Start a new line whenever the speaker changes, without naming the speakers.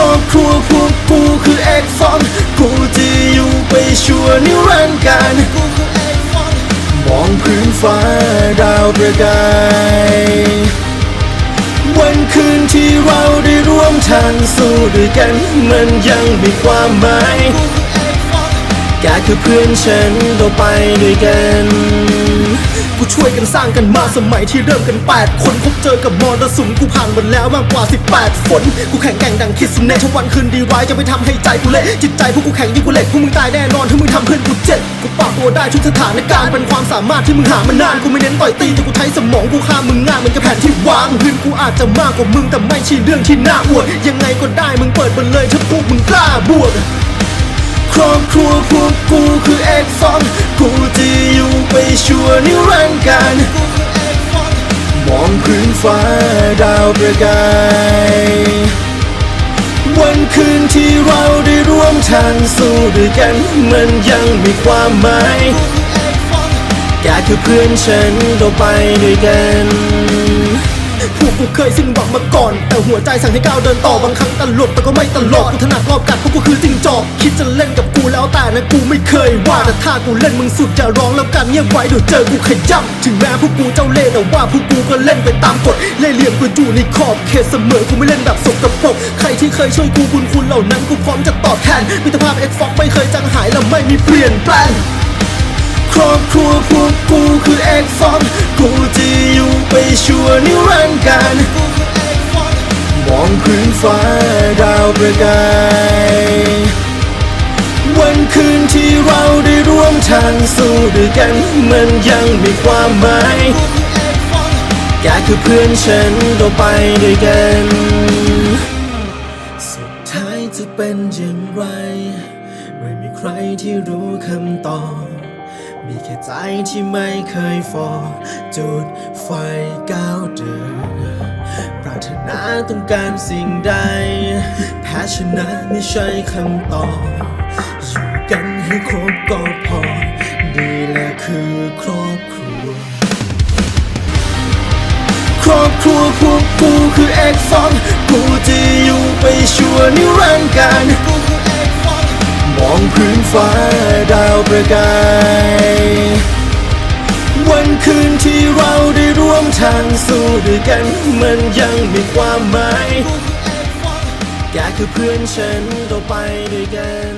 ครอบครัวกูคือเอกฟอนกูจะอยู่ไปชั่วนิรันดร์การ
กูคือเอกฟอน
มองพื้นฟ้าดาวประกายวันคืนที่เราได้ร่วมทางสู้ด้วยกัน มันยังมีความหมาย
กูคือเอกฟอน
แกคือเพื่อนฉันเราไปด้วยกัน กูช่วยกันสร้างกันมาสมัยที่เริ่มกัน 8 คนพบเจอกับมรสุมกูผ่านหมดแล้วมากกว่า 18 ฝน กูแข่งแก่งดังคิดสุนเนชวันคืนดีร้จะไม่ทำให้ใจกูเละจิตใจพวกกูแข็งยิ่งกูเล็กพวกมึงตายแน่นอนถ้ามึงทำเพื่อนกูเจ็บกูปรับตัวได้ทุกสถานการณ์เป็นความสามารถที่มึงหามานานกูไม่เน้นต่อยตีแต่กูใช้สมองกูฆ่ามึงง่ายเหมือนกับแผนที่วางพื้นกูอาจจะมากกว่ามึงแต่ไม่ใช่เรื่องที่น่าอวดยังไงก็ได้มึงเปิดมันเลยถ้าพวกมึงกล้าบวก ครอบครัวพวกกูคือเอกฟองกูจะอยู่ไปชั่วนิรันดร์การ
กูคือเอกฟอน
มองพื้นฟ้าดาวประกายวันคืนที่เราได้ร่วมทางสู้ด้วยกัน มันยังมีความหมาย
กูคือเอกฟอน
แกคือเพื่อนฉันเราไปด้วยกัน กูเคยสิ้นหวังมาก่อน แต่หัวใจสั่งให้ก้าวเดินต่อบางครั้งตลกแต่ก็ไม่ตลกกูถนัดรอบกัดเพราะกูคือจิงจอกคิดจะเล่นกับกูแล้วแต่นะกูไม่เคยว่าแต่ถ้ากูเล่นมึงสุดจะร้องแล้วกันเงียบไว้เดี๋ยวเจอกูขย้ำถึงแม้พวกกูเจ้าเล่ห์แต่ว่าพวกกูก็เล่นไปตามกฎเล่ห์เหลี่ยมกูอยู่ในขอบเขตเสมอกูไม่เล่นแบบสกปรกใครที่เคยช่วยกูบุญคุณเหล่านั้นกูพร้อมจะตอบแทนมิตรภาพเอ็กฟ็อกไม่เคยจางหายและไม่มีเปลี่ยนแปลงครอบครัวพวกกูคือเอ็กฟ็อนกูจะอยู่ไปชั่วนิรันดร์ การ
กูคือเอกฟอน
มองพื้นฟ้าดาวประกายวันคืนที่เราได้ร่วมทางสู้ด้วยกัน มันยังมีความหมาย แกคือเพื่อนฉันเราไปด้วยกัน สุดท้ายจะเป็นอย่างไร ไม่มีใครที่รู้คำตอบ มีแค่ใจที่ไม่เคยฟอจุดไฟก้าวเดินปรารถนาต้องการสิ่งใด แพ้ชนะไม่ใช่คำตอบอยู่กันให้ครบก็พอ ดีแหละคือครอบครัว ครอบครัวพวกกูคือเอกฟองกูจะอยู่ไปชั่วนิรันดร์การ พื้นฟ้าดาวประกาย วันคืนที่เราได้ร่วมทางสู้ด้วยกัน มันยังมีความหมาย แกคือเพื่อนฉันเราไปด้วยกัน